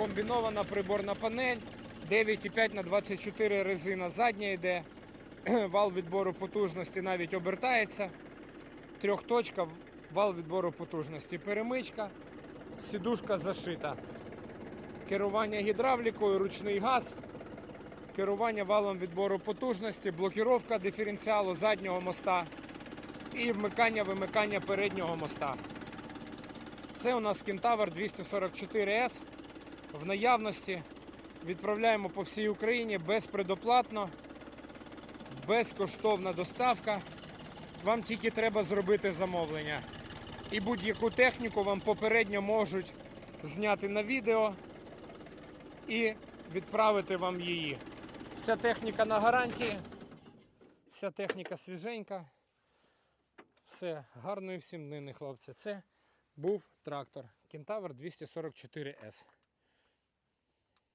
комбінована приборна панель, 9,5 на 24 резина задня йде. Вал відбору потужності навіть обертається. Трьохточка, вал відбору потужності, перемичка, сідушка зашита. Керування гідравлікою, ручний газ, керування валом відбору потужності, блокіровка диференціалу заднього моста і вмикання-вимикання переднього моста. Це у нас Кентавр 244S в наявності. Відправляємо по всій Україні безпредоплатно, безкоштовна доставка. Вам тільки треба зробити замовлення. І будь-яку техніку вам попередньо можуть зняти на відео і відправити вам її. Вся техніка на гарантії, вся техніка свіженька. Все, гарної всім днини, хлопці. Це був трактор Кентавр 244С.